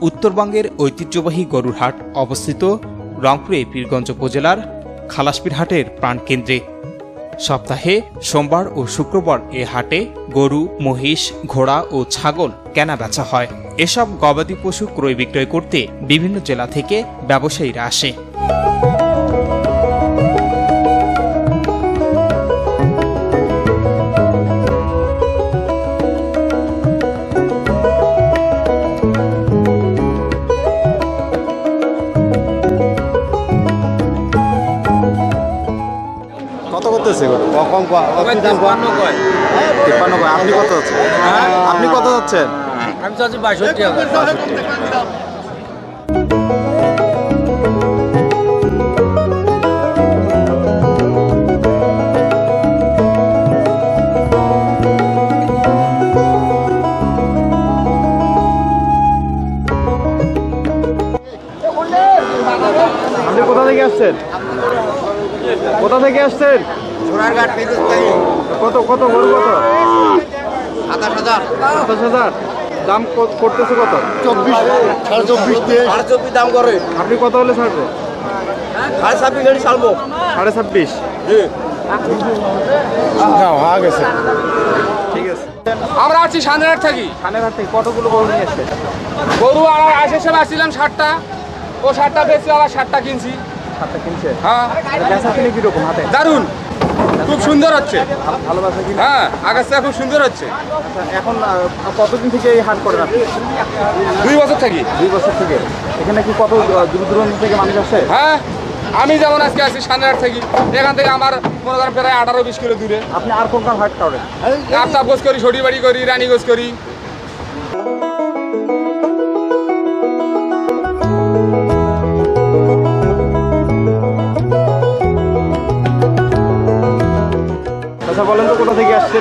উত্তরবঙ্গের ঐতিহ্যবাহী গরুর হাট অবস্থিত রংপুরে পীরগঞ্জ উপজেলার খালাসপির হাটের প্রাণকেন্দ্রে। সপ্তাহে সোমবার ও শুক্রবার এ হাটে গরু, মহিষ, ঘোড়া ও ছাগল কেনা বেচা হয়। এসব গবাদি পশু ক্রয় বিক্রয় করতে বিভিন্ন জেলা থেকে ব্যবসায়ীরা আসে। গরু ক- কম আপনি দাম কম তিপ্পান্ন কয়। আপনি কত হচ্ছে আপনি কত যাচ্ছেন? আমি চাচ্ছি বাষট্টি। আপনি কোথা থেকে আসছেন? কোথা থেকে আসছেন? সোনারঘাট ফেরুস্তানি কত কত গরু কত? সাতাশ হাজার। সাতাশ হাজার। দাম করতেছে কত? চব্বিশ সাড়ে চব্বিশ সাড়ে চব্বিশ দাম করে। আপনি কত হলে ছাড়বে? সাড়ে ছাব্বিশ গাড়ি চালবো সাড়ে ছাব্বিশ। হয়ে গেছে। ঠিক আছে। আমরা আছি থাকি। খানের হাট থেকে কতগুলো গরু নিয়ে এসছে? গরু আর আশের সময় আসছিলাম ষাটটা ও ষাটটা বেশি আবার ষাটটা কিনছি। কিনছে? হ্যাঁ। কীরকম হাতে? দারুণ খুব সুন্দর হচ্ছে। ভালোবাসা ভালো হ্যাঁ আগাছা খুব সুন্দর হচ্ছে। আচ্ছা, এখন কতদিন থেকে এই হাট করেন আপনি? দুই বছর থাকি। দুই বছর থেকে। এখানে কি কত দূর দূরান্ত থেকে মানুষ আসে? হ্যাঁ আমি যেমন আজকে আছি সানার থাকি এখান থেকে আমার মনে করেন প্রায় আঠারো বিশ কিলো দূরে। আপনি আর কোন কোন হাট করেন? আফতাব বোস করি সরি বাড়ি করি রানী গোস করি। থেকে আসছে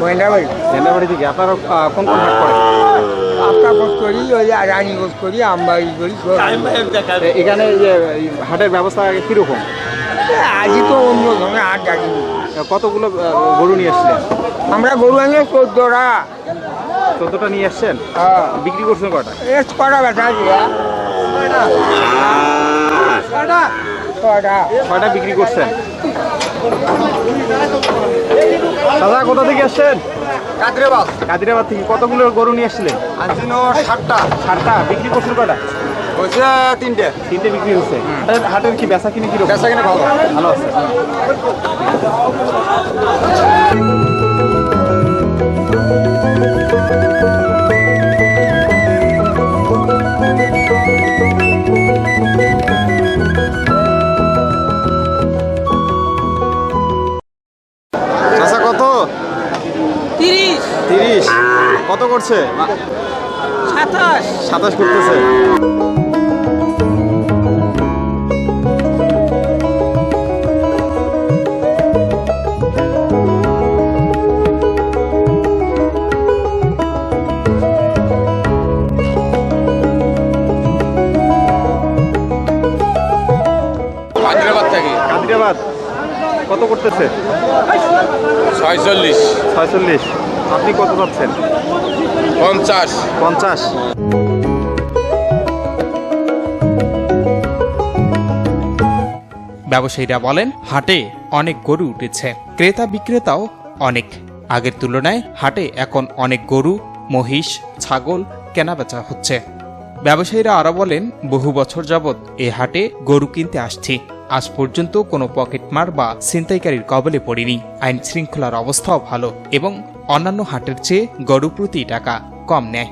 মহিলাবাড়ি জেন্দাবাড়ি থেকে। আপনারা কোন কোন হাট করেন? করি ওই রানী করি আমবাড়ি করি এখানে যে হাটের ব্যবস্থা কীরকম? আজই তো অন্য ধরনের হাট ডাকিনি কতগুলো গরু নিয়ে আসছিলেন? আমরা গরু আনলে চোদ্দটা। চোদ্দটা নিয়ে আসছেন? বিক্রি করছেন কটা? এস কটা বেচা দিয়া কটা বিক্রি করছেন? দাদা কোথা থেকে আসছেন? কাদিরাবাদ। কাদিরাবাদ থেকে। কতগুলো গরু নিয়ে আসছিলেন? আনছিল ষাটটা ষাটটা বিক্রি করছিল কটা? হয়েছে তিনটে। তিনটে বিক্রি হচ্ছে হাটের- কি বেচা কিনে কি বেচা কিনে ভালো। ভালো আছে। করছে সাতাশ। সাতাশ করতেছে। কত করতেছে? ছয়চল্লিশ। ছয়চল্লিশ। আপনি কত পাচ্ছেন পঞ্চাশ। পঞ্চাশ। ব্যবসায়ীরা বলেন হাটে অনেক গরু উঠেছে। ক্রেতা বিক্রেতাও অনেক। আগের তুলনায় হাটে এখন অনেক গরু মহিষ ছাগল কেনাবেচা হচ্ছে। ব্যবসায়ীরা আরও বলেন বহু বছর যাবৎ এ হাটে গরু কিনতে আসছি। আজ পর্যন্ত কোনো পকেটমার বা ছিনতাইকারীর কবলে পড়িনি। আইন শৃঙ্খলার অবস্থাও ভালো এবং অন্যান্য হাটের চেয়ে গরু প্রতি টাকা কম নেয়।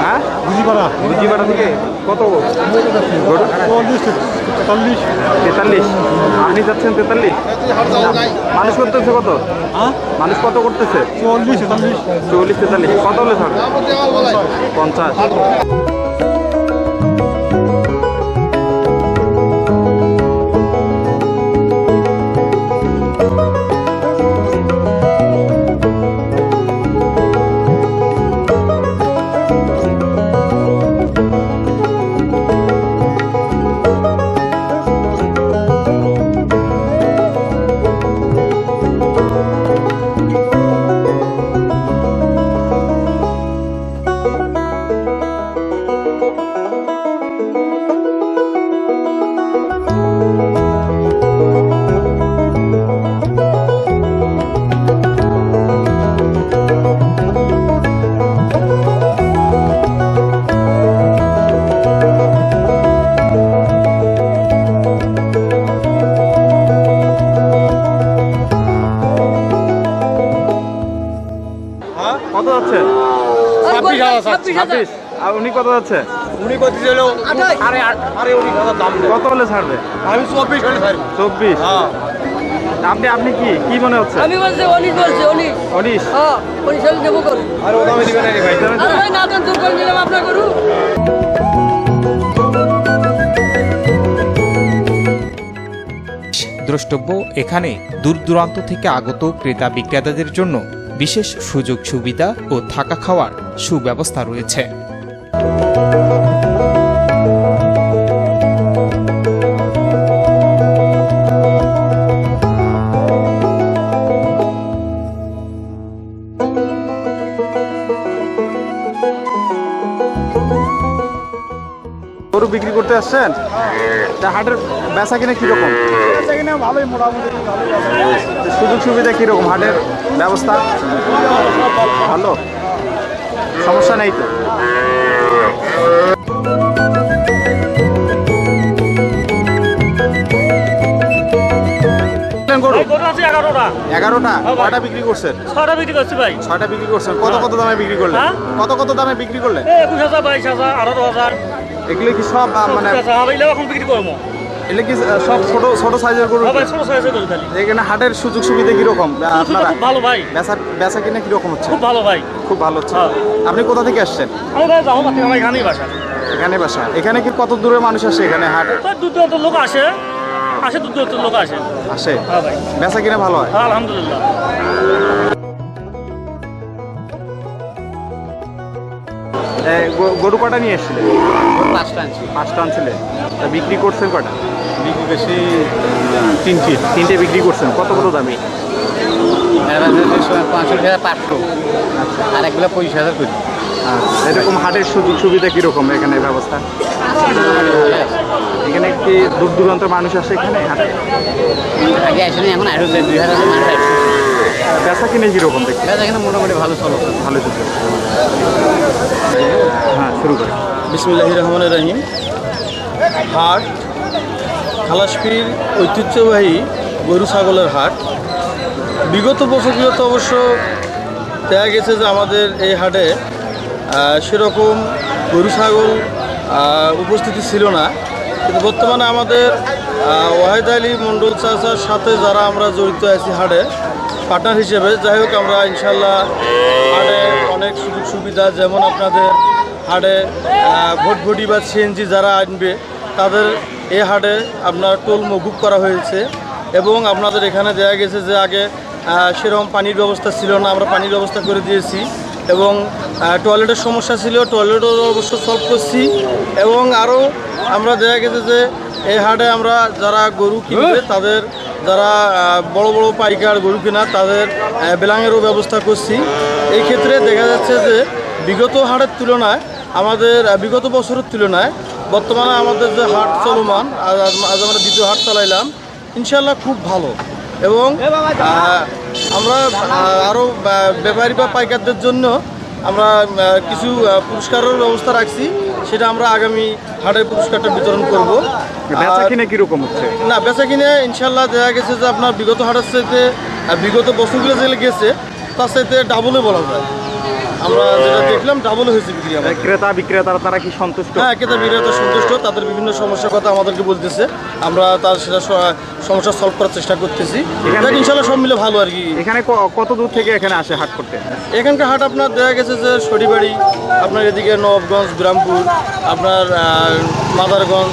হ্যাঁ? থেকে কত? গরু তেতাল্লিশ। আপনি যাচ্ছেন তেতাল্লিশ? মানুষ করতেছে কত? মানুষ কত করতেছে? চল্লিশ চল্লিশ তেতাল্লিশ। কত হলে স্যার পঞ্চাশ। ছাব্বিশ আর উনি কত যাচ্ছে? উনি করতে দিল আরে আরে উনি কত দাম কত হলে ছাড়বে? আমি চব্বিশ হলে ছাড়বো। চব্বিশ। হ্যাঁ। আপনি আপনি কি? কি মনে হচ্ছে? আমি বলছি অনিশ বলছি অনিশ। উনিশ হ্যাঁ অনিশ হলে দেবো করুন আর ও দামে দিবে না রে ভাই। আরে ভাই না দেন দূর করে আপনার গরু। দ্রষ্টব্য এখানে দূর দূরান্ত থেকে আগত ক্রেতা বিক্রেতাদের জন্য বিশেষ সুযোগ সুবিধা ও থাকা খাওয়ার সুব্যবস্থা রয়েছে। গরু বিক্রি করতে আসছেন? তা হাটের বেচা কিনে কীরকম? ভালোই মোটামুটি সুযোগ সুবিধা কীরকম? হাটের ব্যবস্থা? ভালো? সমস্যা নেই তো? এগারোটা। এগারোটা? কয়টা বিক্রি করছেন? ছটা বিক্রি করছি ভাই। ছয়টা বিক্রি করছেন। কত কত দামে বিক্রি করলেন? হ্যাঁ? কত কত দামে বিক্রি করলেন? এই একুশ হাজার বাইশ হাজার আঠারো হাজার। এগুলো কি সব মানে এখন বিক্রি করব। এগুলো কি সব ছোট ছোট সাইজের গরু? খালি এখানে হাটের সুযোগ সুবিধা কীরকম আপনারা খুব ভালো ভাই। বেচা বেচা কিনে কীরকম হচ্ছে? খুব ভালো ভাই। খুব ভালো হচ্ছে। হ্যাঁ। আপনি কোথা থেকে আসছেন? আমি ভাই আমার এখানেই বাসা। এখানে বাসা। এখানে কি কত দূরে মানুষ আসে এখানে হাট? দূর দূরান্ত লোক আসে। আসে দূর দূরান্ত লোক আসে। আসে? হ্যাঁ ভাই। বেচা কিনে ভালো হয়? হ্যাঁ আলহামদুলিল্লাহ। গরু কটা নিয়ে এসেছিলেন? পাঁচটা আনছি। পাঁচটা আনছিলেন। তা বিক্রি করছেন কটা? বিক্রি বেশি তিনটি। তিনটে বিক্রি করছেন কত কত দামি পাঁচশো টাকা পাঁচশো। আর একগুলো পঁচিশ হাজার করি। আচ্ছা, এরকম হাটের সুযোগ সুবিধা কীরকম এখানে ব্যবস্থা? এখানে কি দূর দূরান্ত মানুষ আসে এখানে? হাটে আগে আসেনি এখন দুই হাজার মানুষ বেচা কিনে কীরকম দেখতে? বেচা এখানে মোটামুটি ভালো চলো। ভালো সুযোগ হ্যাঁ শুরু করে। বিসমুল্লাহ রহমান রহিম। হাট খালাসপির ঐতিহ্যবাহী গরু ছাগলের হাট। বিগত বছরগুলোতে অবশ্য দেখা গেছে যে আমাদের এই হাটে সেরকম গরু ছাগল উপস্থিতি ছিল না। কিন্তু বর্তমানে আমাদের ওয়াহেদ আলী মণ্ডল চাচার সাথে যারা আমরা জড়িত আছি হাটে পার্টনার হিসেবে, যাই হোক আমরা ইনশাল্লাহ হাটে অনেক সুযোগ সুবিধা, যেমন আপনাদের হাটে ভোটভুটি বা সিএনজি যারা আনবে, তাদের এই হাটে আপনার টোল মকুব করা হয়েছে এবং আপনাদের এখানে দেওয়া গেছে যে আগে সেরকম পানির ব্যবস্থা ছিল না, আমরা পানির ব্যবস্থা করে দিয়েছি এবং টয়লেটের সমস্যা ছিল টয়লেটও অবশ্য সলভ করছি এবং আরও আমরা দেখা গেছে যে এই হাটে আমরা যারা গরু কিনবে, তাদের যারা বড় বড় পাইকার গরু কেনা, তাদের বেলাঙেরও ব্যবস্থা করছি। এই ক্ষেত্রে দেখা যাচ্ছে যে বিগত হাটের তুলনায়, আমাদের বিগত বছরের তুলনায় বর্তমানে আমাদের যে হাট চলমান আজ আমরা দ্বিতীয় হাট চালাইলাম ইনশাল্লাহ খুব ভালো। এবং আমরা আরও ব্যাপারী বা পাইকারদের জন্য আমরা কিছু পুরস্কারের ব্যবস্থা রাখছি সেটা আমরা আগামী হাটের পুরস্কারটা বিতরণ করব। বেচা কিনে কীরকম হচ্ছে? না বেচা কিনে ইনশাল্লাহ দেখা গেছে যে আপনার বিগত হাটের চাইতে বিগত বছরগুলো যেগুলো গেছে তার চাইতে ডাবলে বলা যায়। আমরা যেটা দেখলাম ডাবল হয়েছে বিক্রি আমাদের। ক্রেতা বিক্রেতারা তারা কি সন্তুষ্ট? হ্যাঁ ক্রেতা বিক্রেতা সন্তুষ্ট। তাদের বিভিন্ন সমস্যার কথা আমাদেরকে বলতেছে। আমরা তার সেটা সমস্যা সলভ করার চেষ্টা করতেছি। ইনশাল্লাহ সব মিলে ভালো আর কি। এখানে কত দূর থেকে এখানে আসে হাট করতে? এখানকার হাট আপনার দেখা গেছে যে সরিবাড়ি আপনার এদিকে নবাবগঞ্জ গ্রামপুর আপনার মাদারগঞ্জ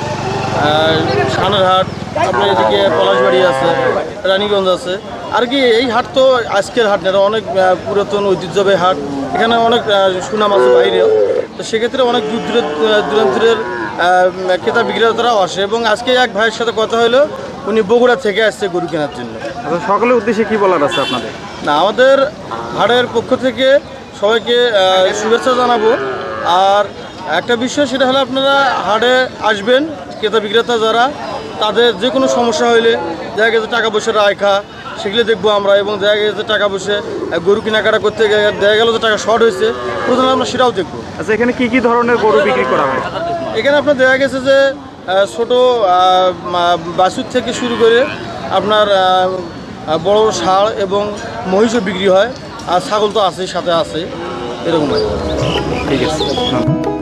সানের হাট আপনার এদিকে পলাশবাড়ি আছে রানীগঞ্জ আছে। আর কি এই হাট তো আজকের হাট না এটা অনেক পুরাতন ঐতিহ্যবাহী হাট। এখানে অনেক সুনাম আছে বাইরেও। তো সেক্ষেত্রে অনেক দূর দূরের দূরান্তের ক্রেতা বিক্রেতারাও আসে এবং আজকে এক ভাইয়ের সাথে কথা হলো উনি বগুড়া থেকে আসছে গরু কেনার জন্য। আচ্ছা সকলের উদ্দেশ্যে কি বলার আছে আপনাদের? না আমাদের হাটের পক্ষ থেকে সবাইকে শুভেচ্ছা জানাব। আর একটা বিষয় সেটা হলো আপনারা হাটে আসবেন ক্রেতা বিক্রেতা যারা তাদের যে কোনো সমস্যা হইলে দেখা গেছে টাকা পয়সা রাখা সেগুলো দেখব আমরা এবং দেখা গেছে টাকা পয়সা আহ, গরু কেনাকাটা করতে গেলে দেখা গেল যে টাকা শর্ট হয়েছে প্রথমে আমরা সেটাও দেখব আচ্ছা এখানে কি কি ধরনের গরু বিক্রি করা হয় এখানে আপনার দেখা গেছে যে আহ, ছোট আহ, মা- বাছুর থেকে শুরু করে আপনার আহ, বড় ষাঁড় এবং মহিষও বিক্রি হয় আর ছাগল তো আছে সাথে আছে এরকম আর কি। ঠিক আছে ধন্যবাদ।